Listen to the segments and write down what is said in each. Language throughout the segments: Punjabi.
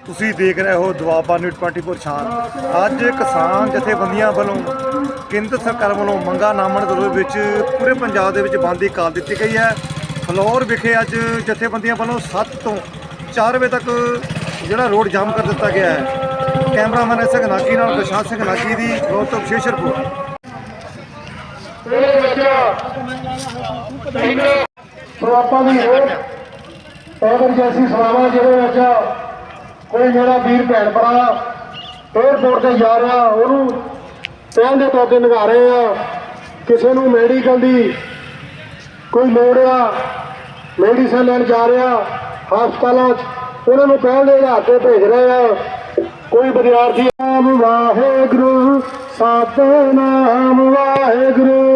ਤੁਸੀਂ ਦੇਖ ਰਹੇ ਹੋ ਦੁਆਬਾ ਨਿਊਜ਼ 24 ਸ਼ਾਨ। ਅੱਜ ਕਿਸਾਨ ਜਥੇਬੰਦੀਆਂ ਵੱਲੋਂ ਕੇਂਦਰ ਸਰਕਾਰ ਵੱਲੋਂ ਮੰਗਾ ਨਾਮਣ ਦੇ ਵਿੱਚ ਪੂਰੇ ਪੰਜਾਬ ਦੇ ਵਿੱਚ ਬੰਦ ਕਾਲ ਦਿੱਤੀ ਗਈ ਹੈ। ਫਲੋਰ ਵਿਖੇ ਅੱਜ ਜਥੇਬੰਦੀਆਂ ਵੱਲੋਂ 7 ਤੋਂ 4 ਵਜੇ ਤੱਕ ਜਿਹੜਾ ਰੋਡ ਜਾਮ ਕਰ ਦਿੱਤਾ ਗਿਆ ਹੈ। ਕੈਮਰਾਮੈਨ ਐਸ ਨਾਗੀ ਨਾਲ ਪ੍ਰਸ਼ਾਂਤ ਸਿੰਘ ਨਾਕੀ ਦੀ ਫਲੋਰ ਤੋਂ ਵਿਸ਼ੇਸ਼ ਰਿਪੋਰਟ। ਸੋ ਆਪਾਂ ਦੀ ਰੋਡ ਐਮਰਜੈਂਸੀ ਸੇਵਾਵਾਂ ਜਿਹਦੇ ਵਿੱਚ ਕੋਈ ਮੇਰਾ ਵੀਰ ਭੈਣ ਭਰਾ 에어ਪੋਰਟ ਤੇ ਜਾ ਰਿਹਾ, ਉਹਨੂੰ ਪਹਿਲ ਦੇ ਤੌਰ 'ਤੇ ਨਿਭਾ ਰਹੇ ਆ, ਕਿਸੇ ਨੂੰ ਮੈਡੀਕਲ ਦੀ ਕੋਈ ਲੋੜ ਆ ਮੈਡੀਸਨ ਲੈਣ ਜਾ ਰਿਹਾ, ਹਸਪਤਾਲਾਂ 'ਚ, ਉਹਨਾਂ ਨੂੰ ਪਹਿਲ ਦੇ ਆਧਾਰ ਤੇ ਭੇਜ ਰਹੇ ਆ, ਕੋਈ ਵਿਦਿਆਰਥੀ ਆਮ ਵਾਹਿਗੁਰੂ, ਸਤਨਾਮ ਵਾਹਿਗੁਰੂ।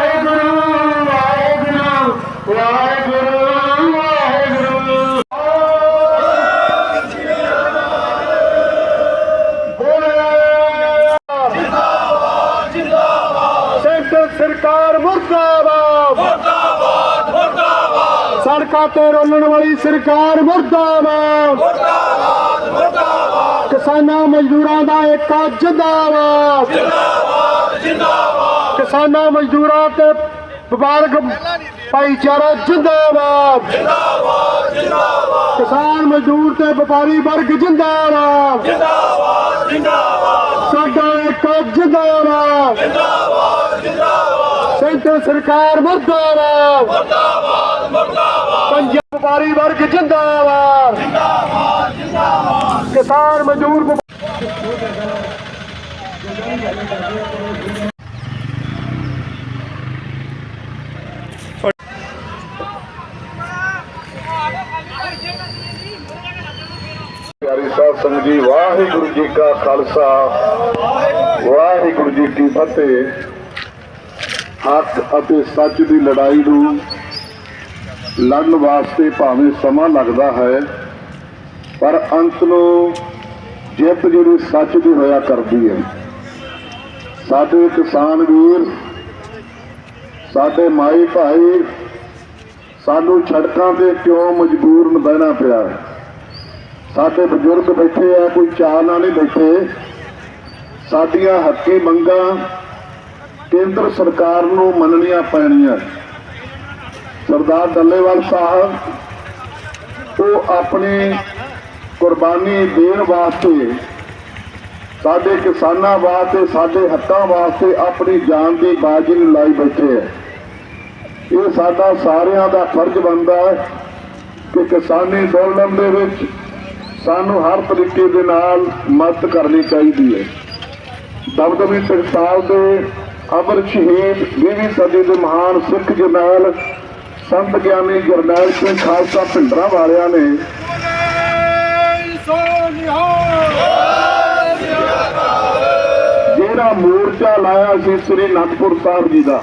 ਮੁਰਦਾਬਾਦ। ਮੁਰਦਾਬਾਦ ਮੁਰਦਾਬਾਦ। ਸੜਕਾਂ ਤੇ ਰੋਲਣ ਵਾਲੀ ਸਰਕਾਰ ਮੁਰਦਾਬਾਦ। ਮੁਰਦਾਬਾਦ ਮੁਰਦਾਬਾਦ। ਕਿਸਾਨਾਂ ਮਜ਼ਦੂਰਾਂ ਦਾ ਇੱਕ ਜਿੰਦਾਬਾਦ। ਕਿਸਾਨਾਂ ਮਜ਼ਦੂਰਾਂ ਤੇ ਵਪਾਰਕ ਭਾਈਚਾਰਾ ਜਿੰਦਾਬਾਦ। ਜਿੰਦਾਬਾਦ ਜਿੰਦਾਬਾਦ। ਕਿਸਾਨ ਮਜ਼ਦੂਰ ਤੇ ਵਪਾਰੀ ਵਰਗ ਜਿੰਦਾਬਾਦ। ਜਿੰਦਾਬਾਦ ਜਿੰਦਾਬਾਦ। ਸਾਡਾ ਇੱਕ ਜਿੰਦਾਬਾਦ। ਜਿੰਦਾਬਾਦ। ਜਿੰਦਾਬਾਦ ਸਰਕਾਰ ਮੁਰਦਾਬਾਦ। ਮੁਰਦਾਬਾਦ ਮੁਰਦਾਬਾਦ ਪੰਜਾਬ ਵਪਾਰੀ ਵਰਗ ਜਿੰਦਾਬਾਦ। ਜਿੰਦਾਬਾਦ ਜਿੰਦਾਬਾਦ ਕਿਸਾਨ ਮਜ਼ਦੂਰ ਪਿਆਰੀ ਸਾਹਿਬ ਸੰਗਤ ਜੀ, ਵਾਹਿਗੁਰੂ ਜੀ ਕਾ ਖਾਲਸਾ, ਵਾਹਿਗੁਰੂ ਜੀ ਕੀ ਫਤਿਹ। ਹੱਕ ਅਤੇ ਸੱਚ ਦੀ ਲੜਾਈ ਨੂੰ ਲੜਨ ਵਾਸਤੇ ਭਾਵੇਂ ਸਮਾਂ ਲੱਗਦਾ ਹੈ, ਪਰ ਅੰਤ ਨੂੰ ਜਿੱਤ ਜਿਹੜੀ ਸੱਚ ਦੀ ਹੋਇਆ ਕਰਦੀ ਹੈ। ਸਾਡੇ ਕਿਸਾਨ ਵੀਰ, ਸਾਡੇ ਮਾਈ ਭਾਈ, ਸਾਨੂੰ ਸੜਕਾਂ ਤੇ ਕਿਉਂ ਮਜਬੂਰ ਬਹਿਣਾ ਪਿਆ? ਸਾਡੇ ਬਜ਼ੁਰਗ ਬੈਠੇ ਆ, ਕੋਈ ਚਾਹ ਨਾਲ ਨਹੀਂ ਬੈਠੇ। ਸਾਡੀਆਂ ਹੱਕੀ ਮੰਗਾਂ ਕੇਂਦਰ ਸਰਕਾਰ ਨੂੰ ਮੰਨਣੀਆਂ ਪੈਣੀਆਂ। ਸਰਦਾਰ ਡੱਲੇਵਾਲ ਸਾਹਿਬ, ਉਹ ਆਪਣੀ ਕੁਰਬਾਨੀ ਦੇਣ ਵਾਸਤੇ, ਸਾਡੇ ਕਿਸਾਨਾਂ ਵਾਸਤੇ, ਸਾਡੇ ਹੱਕਾਂ ਵਾਸਤੇ ਆਪਣੀ ਜਾਨ ਦੀ ਬਾਜੀ ਨੂੰ ਲਾਈ ਬੈਠੇ ਆ। ਇਹ ਸਾਡਾ ਸਾਰਿਆਂ ਦਾ ਫਰਜ਼ ਬਣਦਾ ਹੈ ਕਿ ਕਿਸਾਨੀ ਅੰਦੋਲਨ ਦੇ ਵਿੱਚ ਸਾਨੂੰ ਹਰ ਤਰੀਕੇ ਦੇ ਨਾਲ ਮਦਦ ਕਰਨੀ ਚਾਹੀਦੀ ਹੈ। ਦਬਦਬੀ ਟਕਸਾਲ ਦੇ ਅਮਰ ਸ਼ਹੀਦ 20ਵੀਂ ਸਦੀ ਦੇ ਮਹਾਨ ਸਿੱਖ ਜਰਨੈਲ ਸੰਤ ਗਿਆਨੀ ਜਰਨੈਲ ਸਿੰਘ ਖਾਲਸਾ ਭਿੰਡਰਾਂ ਵਾਲਿਆਂ ਨੇ ਜਿਹੜਾ ਮੋਰਚਾ ਲਾਇਆ ਸੀ ਸ੍ਰੀ ਅਨੰਦਪੁਰ ਸਾਹਿਬ ਜੀ ਦਾ।